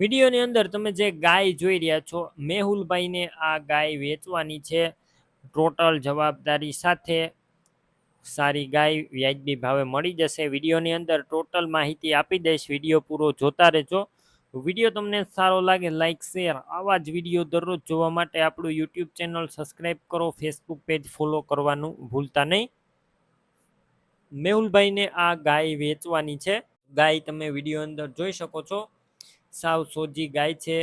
વિડીયોની અંદર તમે જે ગાય જોઈ રહ્યા છો, મેહુલભાઈને આ ગાય વેચવાની છે. ટોટલ જવાબદારી સાથે સારી ગાય વ્યાજબી ભાવે મળી જશે. વિડીયોની અંદર ટોટલ માહિતી આપી દઈશ. વીડિયો પૂરો જોતા રહેજો. વીડિયો તમને સારો લાગે લાઇક શેર, આવા જ વીડિયો દરરોજ જોવા માટે આપણું યુટ્યુબ ચેનલ સબસ્ક્રાઈબ કરો. ફેસબુક પેજ ફોલો કરવાનું ભૂલતા નહીં. મેહુલભાઈને આ ગાય વેચવાની છે. ગાય તમે વીડિયો અંદર જોઈ શકો છો. સાવ સોજી ગાય છે,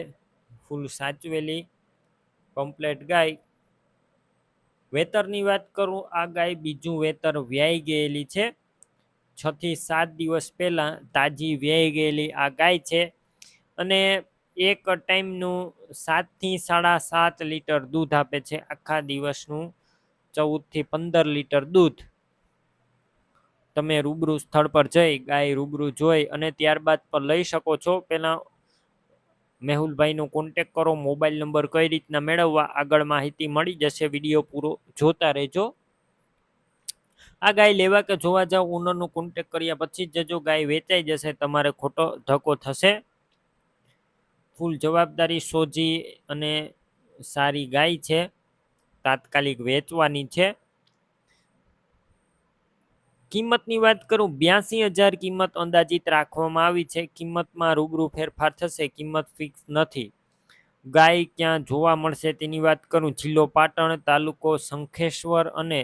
ફૂલ સાચવેલી કમ્પ્લેટ ગાય. વેતરની વાત કરું, આ ગાય બીજું વેતર વ્યાઈ ગયેલી છે. છ થી સાત દિવસ પહેલાં તાજી વ્યાઈ ગયેલી આ ગાય છે અને એક ટાઈમનું સાતથી સાડા સાત લીટર દૂધ આપે છે, આખા દિવસનું ચૌદથી પંદર લીટર દૂધ. તમે રૂબરૂ સ્થળ પર જઈ, ગાય રૂબરૂ જોઈ અને ત્યારબાદ પર લઈ શકો છો. પહેલાં મેહુલભાઈનો કોન્ટેક કરો મોબાઈલ નંબર કઈ રીતના મેળવવા, આગળ માહિતી મળી જશે વીડિયો પૂરો જોતા રહેજો. આ ગાય લેવા કે જોવા જાવ ઓનરનો કોન્ટેક કર્યા પછી જ જો ગાય વેચાઈ જશે, તમારે ખોટો ધક્કો થશે. ફૂલ જવાબદારી સોજી અને સારી ગાય છે. તાત્કાલિક વેચવાની છે. કિંમતની વાત કરું, બ્યાસી હજાર કિંમત અંદાજિત રાખવામાં આવી છે. કિંમતમાં રૂબરૂ ફેરફાર થશે, કિંમત ફિક્સ નથી. ગાય ક્યાં જોવા મળશે તેની વાત કરું. જિલ્લો પાટણ તાલુકો શંખેશ્વર અને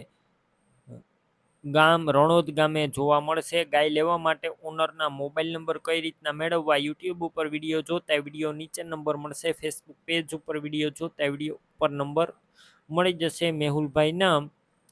ગામ રણોદ ગામે જોવા મળશે. ગાય લેવા માટે ઓનરના મોબાઈલ નંબર કઈ રીતના મેળવવા, યુટ્યુબ ઉપર વીડિયો જોતા વીડિયો નીચે નંબર મળશે. ફેસબુક પેજ ઉપર વીડિયો જોતા વીડિયો ઉપર નંબર મળી જશે. મેહુલભાઈ નામ